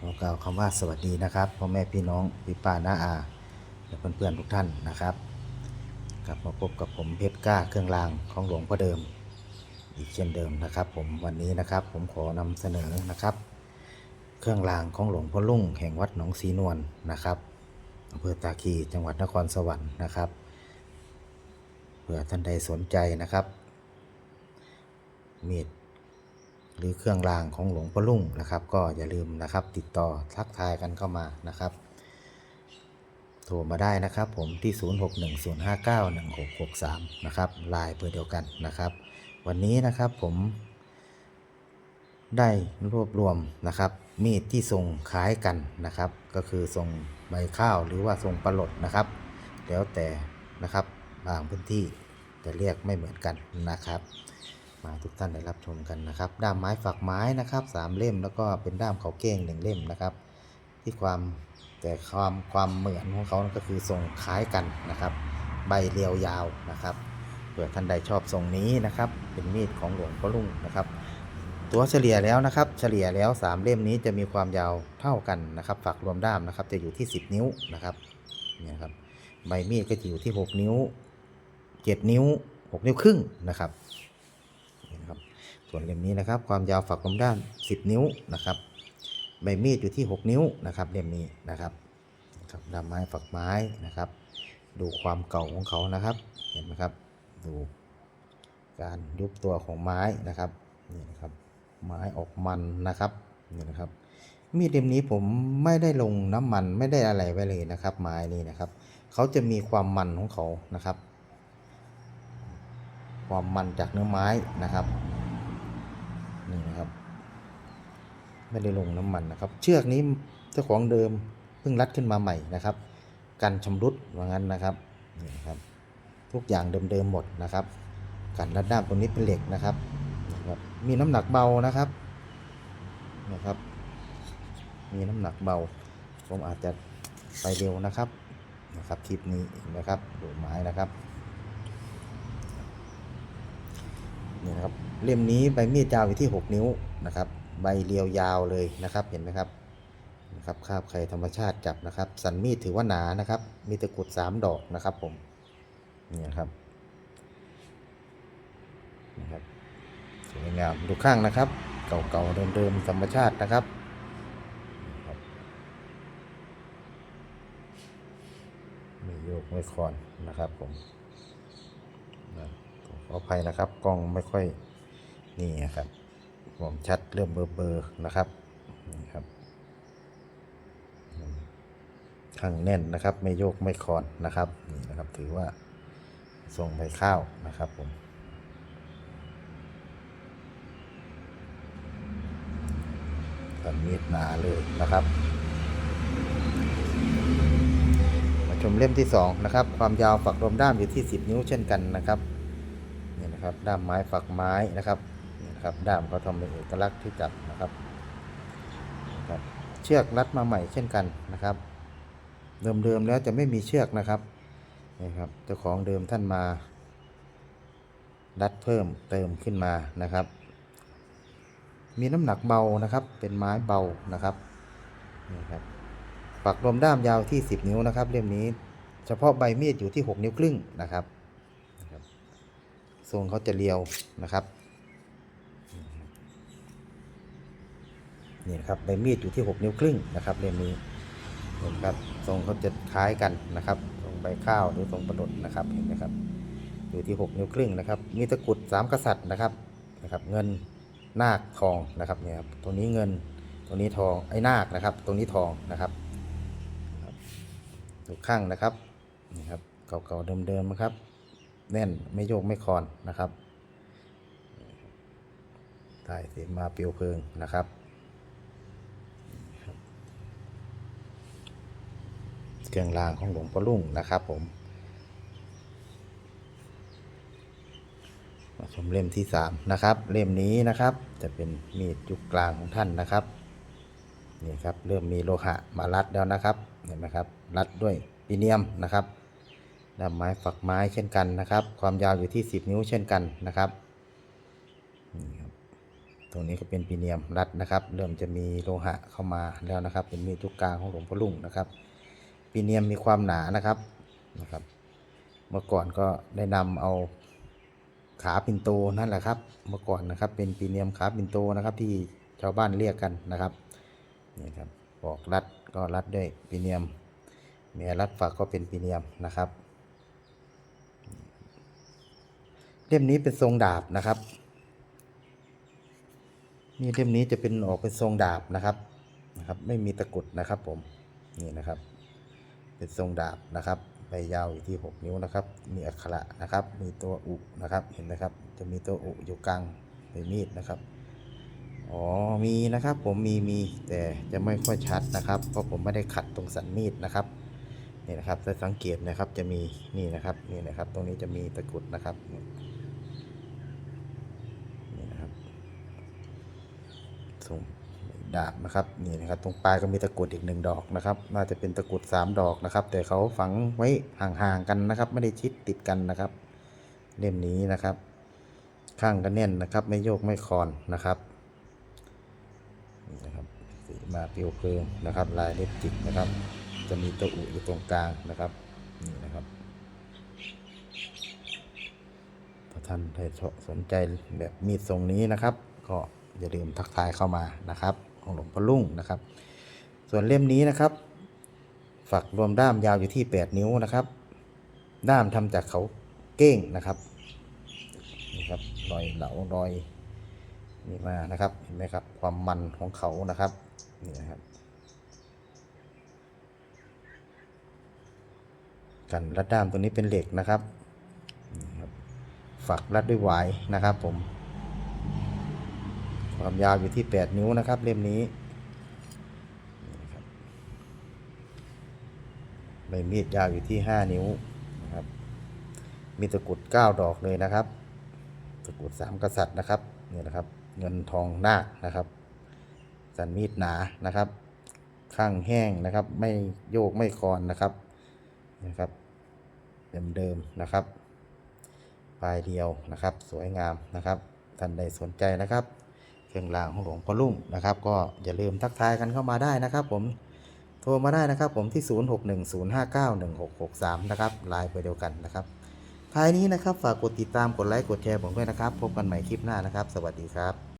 ขอกล่าวคำว่าสวัสดีนะครับพ่อแม่พี่น้องพี่ป้าน้าอาและเพื่อนๆทุกท่านนะครับ กลับมาพบกับผมเพชรกล้าเครื่องรางของหลวงพ่อเดิม อีกเช่นเดิมนะครับ ผมวันนี้นะครับผมขอนำเสนอนะครับ เครื่องรางของหลวงพ่อลุ่งแห่งวัดหนองสีนวลนะครับอำเภอตาคีจังหวัดนครสวรรค์นะครับเผื่อท่านใดสนใจนะครับมีด หรือเครื่องรางของหลวงพ่อลุ่งนะครับ ก็อย่าลืมนะครับ ติดต่อทักทายกันเข้ามานะครับ โทรมาได้นะครับผมที่ 0610591663 นะครับลน์เบอร์เดียวกันนะครับ วันนี้นะครับผมได้รวบรวมนะครับ มีดที่ทรงคล้ายกันนะครับ ก็คือทรงใบข้าวหรือว่าทรงปลดนะครับ แล้วแต่นะครับบางพื้นที่จะเรียกไม่เหมือนกันนะครับ มาทุกท่านได้รับชมกันนะครับ ด้ามไม้ฝักไม้นะครับสามเล่มแล้วก็เป็นด้ามเขาเก้งหนึ่งเล่มนะครับ ที่ความแต่ความความเหมือนของเขาก็คือทรงคล้ายกันนะครับ ใบเรียวยาวนะครับเผื่อท่านใดชอบทรงนี้นะครับ เป็นมีดของหลวงพ่อลุงนะครับ ตัวเฉลี่ยแล้วนะครับ เฉลี่ยแล้วสามเล่มนี้จะมีความยาวเท่ากันนะครับฝักรวมด้ามนะครับ จะอยู่ที่ 10 นิ้วนะครับเนี่ยครับใบมีดก็จะอยู่ที่ 6 นิ้ว 7 นิ้ว 6 นิ้วครึ่งนะครับ ส่วนเล่มนี้นะครับ ความยาวฝักรวมด้าม10 นิ้วนะครับใบมีดอยู่ที่ 6 นิ้วนะครับเล่มนี้นะครับครับด้ามไม้ฝักไม้นะครับ ดูความเก่าของเขานะครับ เห็นไหมครับ ดูการยุบตัวของไม้นะครับนี่นะครับ ไม้ออกมันนะครับนี่นะครับ มีดเล่มนี้ผมไม่ได้ลงน้ำมันไม่ได้อะไรไว้เลยนะครับ ไม้นี้นะครับ เขาจะมีความมันของเขานะครับ ความมันจากเนื้อไม้นะครับ นี่นะครับ ไม่ได้ลงน้ำมันนะครับ เชือกนี้เจ้าของเดิมเพิ่งรัดขึ้นมาใหม่นะครับ กันชำรุดว่างั้นนะครับนี่นครับทุกอย่างเดิมๆหมดนะครับ กันรัดด้ามตรงนี้เป็นเหล็กนะครับนะครับ มีน้ำหนักเบานะครับนะครับ มีน้ำหนักเบา ผมอาจจะไปเร็วนะครับนะครับคลิปนี้นะครับดูไม้นะครับ นี่นะครับเล่มนี้ใบมีดยาวอยู่ที่ 6 นิ้วนะครับ ใบเรียวยาวเลยนะครับเห็นไหมครับนะครับคาบไข่ธรรมชาติจับนะครับ สันมีดถือว่าหนานะครับ มีตะกรุด 3 ดอกนะครับผมนี่นะครับนะครับสวยงามดูข้างนะครับ เก่าๆเดิมๆธรรมชาตินะครับไม่โยกไม่คลอนนะครับผม ขออภัยนะครับ กล้องไม่ค่อยนี่ครับผมชัดเริ่มเบลอๆนะครับนี่ครับข้างแน่นนะครับ ไม่โยกไม่คลอนนะครับนี่นะครับถือว่าทรงใบข้าวนะครับผมสันมีดหนาเลยนะครับ มาชมเล่มที่ 2 นะครับ ความยาวฝักรวมด้ามอยู่ที่ 10 นิ้วเช่นกันนะครับ นี่นะครับด้ามไม้ฝักไม้นะครับนี่นะครับด้ามเขาทำเป็นเอกลักษณ์ที่จับนะครับนะครับ เชือกรัดมาใหม่เช่นกันนะครับ เดิมๆแล้วจะไม่มีเชือกนะครับนี่ครับเจ้าของเดิมท่านมารัดเพิ่มเติมขึ้นมานะครับ มีน้ำหนักเบานะครับ เป็นไม้เบานะครับนี่ครับปักลมด้ามยาวที่ 10 นิ้วนะครับ เล่มนี้ เฉพาะใบมีดอยู่ที่ 6 นิ้วครึ่งนะครับนะครับ ทรงเขาจะเรียวนะครับนี่นะครับใบมีดอยู่ที่ 6 นิ้วครึ่งนะครับเล่มนี้เห็นครับทรงเขาจะคล้ายกันนะครับทรงใบข้าวหรือทรงประดดนะครับเห็นไหมครับ อยู่ที่ 6 นิ้วครึ่งนะครับ มีตะกุดสามกษัตริย์นะครับนะครับ เงินนาคทองนะครับเนี่ยครับตรงนี้เงินตรงนี้ทองไอ้นาคนะครับตรงนี้ทองนะครับนะครับทุกข้างนะครับนี่ครับเก่าๆเดิมๆนะครับ แน่นไม่โยกไม่คลอนนะครับใต้เสมาเปลวเพลิงนะครับเครื่องรางของหลวงพ่อลุ่งนะครับผม มาชมเล่มที่3นะครับ เล่มนี้นะครับ จะเป็นมีดยุคกลางของท่านนะครับนี่ครับเริ่มมีโลหะมารัดแล้วนะครับเห็นไหมครับ รัดด้วยปีเนียมนะครับ ด้ามไม้ฝักไม้เช่นกันนะครับ ความยาวอยู่ที่ 10 นิ้วเช่นกันนะครับนี่ครับตรงนี้ก็เป็นปีเนียมรัดนะครับ เริ่มจะมีโลหะเข้ามาแล้วนะครับ เป็นมีดทุกกลางของหลวงพ่อลุงนะครับปีเนียมมีความหนานะครับนะครับ เมื่อก่อนก็ได้นำเอาขาปินโตนั่นแหละครับ เมื่อก่อนนะครับ เป็นปีเนียมขาปินโตนะครับ ที่ชาวบ้านเรียกกันนะครับนี่ครับปอกรัดก็รัดด้วยปีเนียมแม่รัดฝักก็เป็นปีเนียมนะครับ เล่มนี้เป็นทรงดาบนะครับ นี่เล่มนี้จะเป็นออกเป็นทรงดาบนะครับนะครับ ไม่มีตะกุดนะครับ ผมนี่นะครับ เป็นทรงดาบนะครับใบยาวอยู่ที่ 6 นิ้วนะครับ มีอักขระนะครับ มีตัวอุนะครับ เห็นไหมครับ จะมีตัวอุอยู่กลางใบมีดนะครับ อ๋อ มีนะครับ ผมมีมีแต่จะไม่ค่อยชัดนะครับ เพราะผมไม่ได้ขัดตรงสันมีดนะครับนี่นะครับถ้าสังเกตนะครับ จะมีนี่นะครับ นี่นะครับ ตรงนี้จะมีตะกุดนะครับ นี่นะครับ ทรงดาบนะครับนี่นะครับตรงปลายก็มีตะกรุดอีกหนึ่งดอกนะครับน่าจะเป็นตะกรุดสามดอกนะครับ แต่เขาฝังไว้ห่างๆกันนะครับ ไม่ได้ชิดติดกันนะครับ เล่มนี้นะครับ ข้างก็แน่นนะครับ ไม่โยกไม่คลอนนะครับนี่นะครับสีมาเปรียวเพลิงนะครับ ลายเล็บจิกนะครับ จะมีตัวอุอยู่ตรงกลางนะครับนี่นะครับถ้าท่านใดสนใจแบบมีดทรงนี้นะครับ ก็ อย่าลืมทักทายเข้ามานะครับ ของหลวงพ่อลุ่งนะครับ ส่วนเล่มนี้นะครับ ฝักรวมด้ามยาวอยู่ที่ 8 นิ้วนะครับ ด้ามทำจากเขาเก้งนะครับนี่ครับรอยเหลารอยนี่มานะครับเห็นไหมครับความมันของเขานะครับนี่นะครับ กันรัดด้ามตัวนี้เป็นเหล็กนะครับฝักรัดด้วยหวายนะครับผม ความยาวอยู่ที่ 8 นิ้วนะครับ เล่มนี้นี่ครับใบมีดยาวอยู่ที่ 5 นิ้วนะครับ มีตะกุด 9 ดอกเลยนะครับ ตะกุด 3 กษัตริย์นะครับเนี่ยนะครับ เงินทองนาคนะครับ สันมีดหนานะครับ ข้างแห้งนะครับ ไม่โยกไม่คลอนนะครับนะครับ เดิมๆนะครับปลายเดียวนะครับ สวยงามนะครับ ท่านใดสนใจนะครับ รื่องรางของหลวงพ่อลุ่มนะครับ ก็อย่าลืมทักทายกันเข้ามาได้นะครับ ผมโทรมาได้นะครับ ผมที่ 0610591663 นะครับไลน์ไปเดียวกันนะครับท้ายนี้นะครับฝากกดติดตามกดไลค์กดแชร์ผมด้วยนะครับ พบกันใหม่คลิปหน้านะครับ สวัสดีครับ